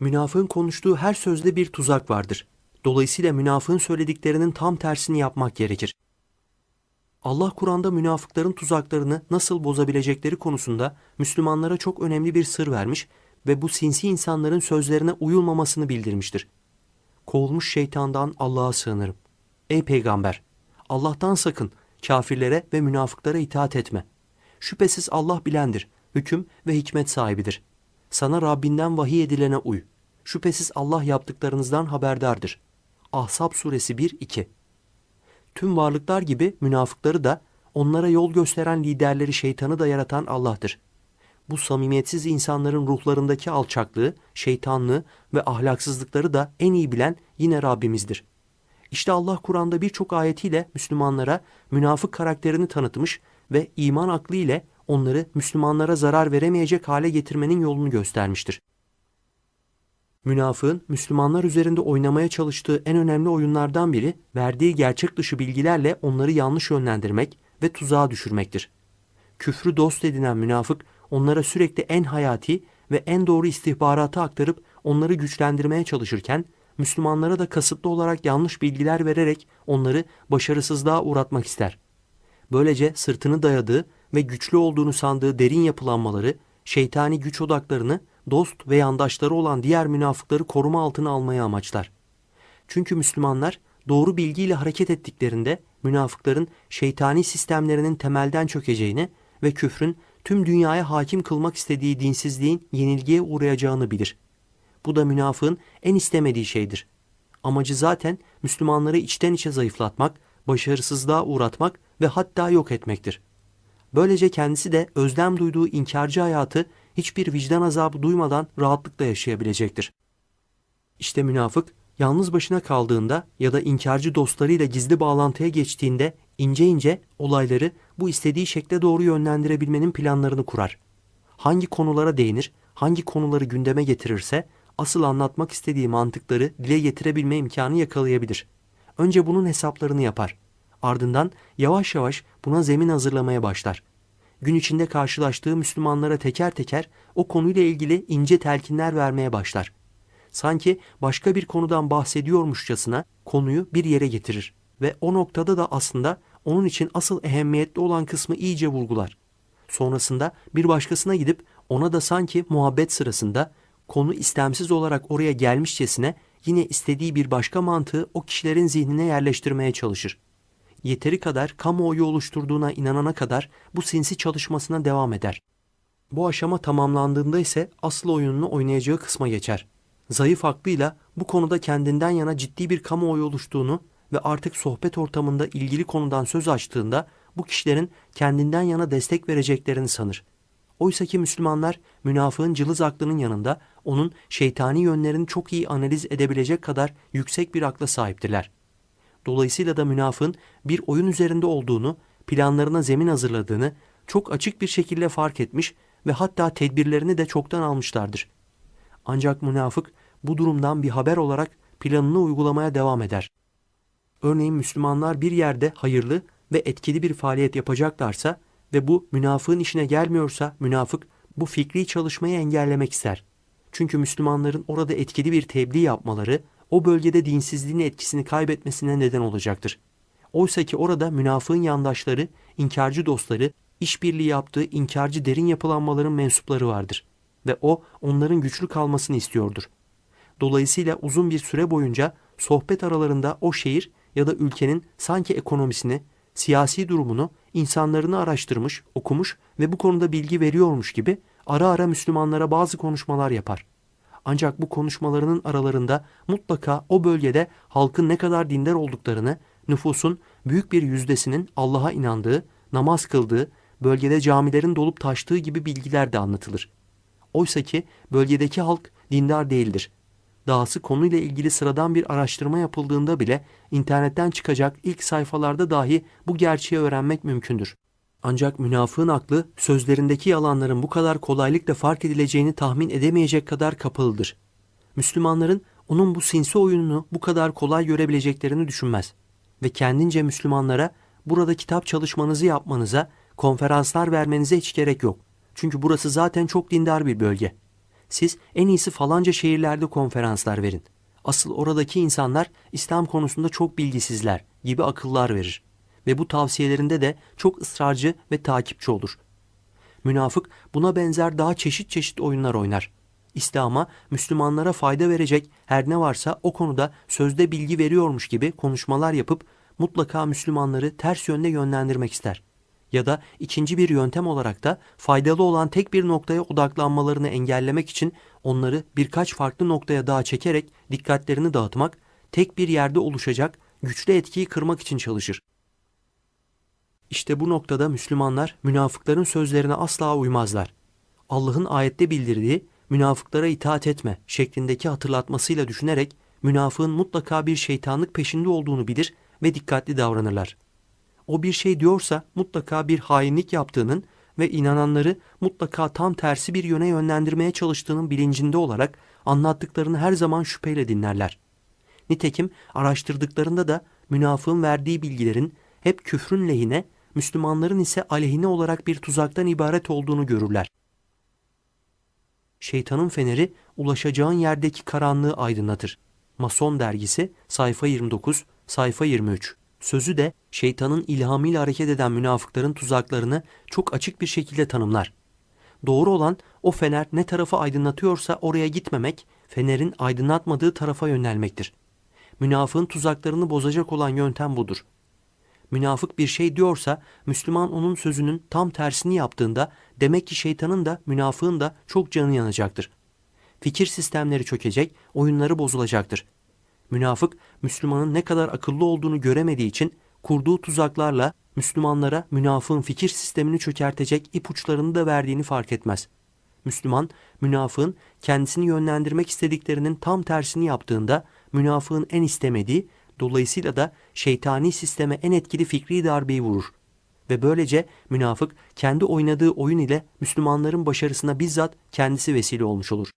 Münafığın konuştuğu her sözde bir tuzak vardır. Dolayısıyla münafığın söylediklerinin tam tersini yapmak gerekir. Allah Kur'an'da münafıkların tuzaklarını nasıl bozabilecekleri konusunda Müslümanlara çok önemli bir sır vermiş ve bu sinsi insanların sözlerine uyulmamasını bildirmiştir. Kovulmuş şeytandan Allah'a sığınırım. Ey peygamber! Allah'tan sakın, kafirlere ve münafıklara itaat etme. Şüphesiz Allah bilendir, hüküm ve hikmet sahibidir. Sana Rabbinden vahiy edilene uy. Şüphesiz Allah yaptıklarınızdan haberdardır. Ahzab suresi 1-2 Tüm varlıklar gibi münafıkları da onlara yol gösteren liderleri şeytanı da yaratan Allah'tır. Bu samimiyetsiz insanların ruhlarındaki alçaklığı, şeytanlığı ve ahlaksızlıkları da en iyi bilen yine Rabbimizdir. İşte Allah Kur'an'da birçok ayetiyle Müslümanlara münafık karakterini tanıtmış ve iman aklı ile onları Müslümanlara zarar veremeyecek hale getirmenin yolunu göstermiştir. Münafığın Müslümanlar üzerinde oynamaya çalıştığı en önemli oyunlardan biri verdiği gerçek dışı bilgilerle onları yanlış yönlendirmek ve tuzağa düşürmektir. Küfrü dost edinen münafık onlara sürekli en hayati ve en doğru istihbaratı aktarıp onları güçlendirmeye çalışırken Müslümanlara da kasıtlı olarak yanlış bilgiler vererek onları başarısızlığa uğratmak ister. Böylece sırtını dayadığı ve güçlü olduğunu sandığı derin yapılanmaları, şeytani güç odaklarını dost ve yandaşları olan diğer münafıkları koruma altına almayı amaçlar. Çünkü Müslümanlar doğru bilgiyle hareket ettiklerinde münafıkların şeytani sistemlerinin temelden çökeceğini ve küfrün tüm dünyaya hakim kılmak istediği dinsizliğin yenilgiye uğrayacağını bilir. Bu da münafığın en istemediği şeydir. Amacı zaten Müslümanları içten içe zayıflatmak, başarısızlığa uğratmak ve hatta yok etmektir. Böylece kendisi de özlem duyduğu inkarcı hayatı hiçbir vicdan azabı duymadan rahatlıkla yaşayabilecektir. İşte münafık yalnız başına kaldığında ya da inkarcı dostlarıyla gizli bağlantıya geçtiğinde ince ince olayları bu istediği şekle doğru yönlendirebilmenin planlarını kurar. Hangi konulara değinir, hangi konuları gündeme getirirse asıl anlatmak istediği mantıkları dile getirebilme imkanı yakalayabilir. Önce bunun hesaplarını yapar. Ardından yavaş yavaş buna zemin hazırlamaya başlar gün içinde karşılaştığı Müslümanlara teker teker o konuyla ilgili ince telkinler vermeye başlar. Sanki başka bir konudan bahsediyormuşçasına konuyu bir yere getirir ve o noktada da aslında onun için asıl ehemmiyetli olan kısmı iyice vurgular. Sonrasında bir başkasına gidip ona da sanki muhabbet sırasında konu istemsiz olarak oraya gelmişçesine yine istediği bir başka mantığı o kişilerin zihnine yerleştirmeye çalışır yeteri kadar kamuoyu oluşturduğuna inanana kadar bu sinsi çalışmasına devam eder. Bu aşama tamamlandığında ise asıl oyununu oynayacağı kısma geçer. Zayıf aklıyla bu konuda kendinden yana ciddi bir kamuoyu oluştuğunu ve artık sohbet ortamında ilgili konudan söz açtığında bu kişilerin kendinden yana destek vereceklerini sanır. Oysa ki Müslümanlar münafığın cılız aklının yanında onun şeytani yönlerini çok iyi analiz edebilecek kadar yüksek bir akla sahiptirler. Dolayısıyla da münafığın bir oyun üzerinde olduğunu, planlarına zemin hazırladığını çok açık bir şekilde fark etmiş ve hatta tedbirlerini de çoktan almışlardır. Ancak münafık bu durumdan bir haber olarak planını uygulamaya devam eder. Örneğin Müslümanlar bir yerde hayırlı ve etkili bir faaliyet yapacaklarsa ve bu münafığın işine gelmiyorsa münafık bu fikri çalışmayı engellemek ister. Çünkü Müslümanların orada etkili bir tebliğ yapmaları o bölgede dinsizliğin etkisini kaybetmesine neden olacaktır. Oysa ki orada münafığın yandaşları, inkarcı dostları, işbirliği yaptığı inkarcı derin yapılanmaların mensupları vardır ve o onların güçlü kalmasını istiyordur. Dolayısıyla uzun bir süre boyunca sohbet aralarında o şehir ya da ülkenin sanki ekonomisini, siyasi durumunu, insanlarını araştırmış, okumuş ve bu konuda bilgi veriyormuş gibi ara ara Müslümanlara bazı konuşmalar yapar. Ancak bu konuşmalarının aralarında mutlaka o bölgede halkın ne kadar dindar olduklarını, nüfusun büyük bir yüzdesinin Allah'a inandığı, namaz kıldığı, bölgede camilerin dolup taştığı gibi bilgiler de anlatılır. Oysa ki bölgedeki halk dindar değildir. Dahası konuyla ilgili sıradan bir araştırma yapıldığında bile internetten çıkacak ilk sayfalarda dahi bu gerçeği öğrenmek mümkündür. Ancak münafığın aklı sözlerindeki yalanların bu kadar kolaylıkla fark edileceğini tahmin edemeyecek kadar kapalıdır. Müslümanların onun bu sinsi oyununu bu kadar kolay görebileceklerini düşünmez ve kendince Müslümanlara burada kitap çalışmanızı yapmanıza, konferanslar vermenize hiç gerek yok. Çünkü burası zaten çok dindar bir bölge. Siz en iyisi falanca şehirlerde konferanslar verin. Asıl oradaki insanlar İslam konusunda çok bilgisizler gibi akıllar verir. Ve bu tavsiyelerinde de çok ısrarcı ve takipçi olur. Münafık buna benzer daha çeşit çeşit oyunlar oynar. İslam'a, Müslümanlara fayda verecek her ne varsa o konuda sözde bilgi veriyormuş gibi konuşmalar yapıp mutlaka Müslümanları ters yönde yönlendirmek ister. Ya da ikinci bir yöntem olarak da faydalı olan tek bir noktaya odaklanmalarını engellemek için onları birkaç farklı noktaya daha çekerek dikkatlerini dağıtmak, tek bir yerde oluşacak güçlü etkiyi kırmak için çalışır. İşte bu noktada Müslümanlar münafıkların sözlerine asla uymazlar. Allah'ın ayette bildirdiği münafıklara itaat etme şeklindeki hatırlatmasıyla düşünerek münafığın mutlaka bir şeytanlık peşinde olduğunu bilir ve dikkatli davranırlar. O bir şey diyorsa mutlaka bir hainlik yaptığının ve inananları mutlaka tam tersi bir yöne yönlendirmeye çalıştığının bilincinde olarak anlattıklarını her zaman şüpheyle dinlerler. Nitekim araştırdıklarında da münafığın verdiği bilgilerin hep küfrün lehine, Müslümanların ise aleyhine olarak bir tuzaktan ibaret olduğunu görürler. Şeytanın feneri ulaşacağın yerdeki karanlığı aydınlatır. Mason dergisi sayfa 29, sayfa 23. Sözü de şeytanın ilhamıyla hareket eden münafıkların tuzaklarını çok açık bir şekilde tanımlar. Doğru olan o fener ne tarafı aydınlatıyorsa oraya gitmemek, fenerin aydınlatmadığı tarafa yönelmektir. Münafığın tuzaklarını bozacak olan yöntem budur. Münafık bir şey diyorsa Müslüman onun sözünün tam tersini yaptığında demek ki şeytanın da münafığın da çok canı yanacaktır. Fikir sistemleri çökecek, oyunları bozulacaktır. Münafık Müslümanın ne kadar akıllı olduğunu göremediği için kurduğu tuzaklarla Müslümanlara münafığın fikir sistemini çökertecek ipuçlarını da verdiğini fark etmez. Müslüman, münafığın kendisini yönlendirmek istediklerinin tam tersini yaptığında münafığın en istemediği, dolayısıyla da şeytani sisteme en etkili fikri darbeyi vurur. Ve böylece münafık kendi oynadığı oyun ile Müslümanların başarısına bizzat kendisi vesile olmuş olur.